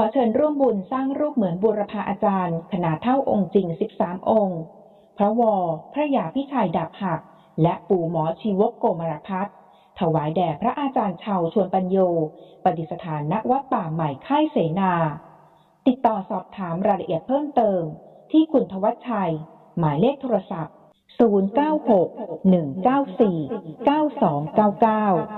อเชิญร่วมบุญสร้างรูปเหมือนบูรพาอาจารย์ ขนาดเท่าองค์จริง 13 องค์ พระวอพระยาพิชัยดาบหัก และปู่หมอชีวกโกมารพัฒน์ถวายแด่พระอาจารย์ชาวชวนปัญโยประดิษฐานณวัดป่าใหม่ค่ายเสนา ติดต่อสอบถามรายละเอียดเพิ่มเติม ที่คุณทวัชชัย หมายเลขโทรศัพท์ 096-194-9299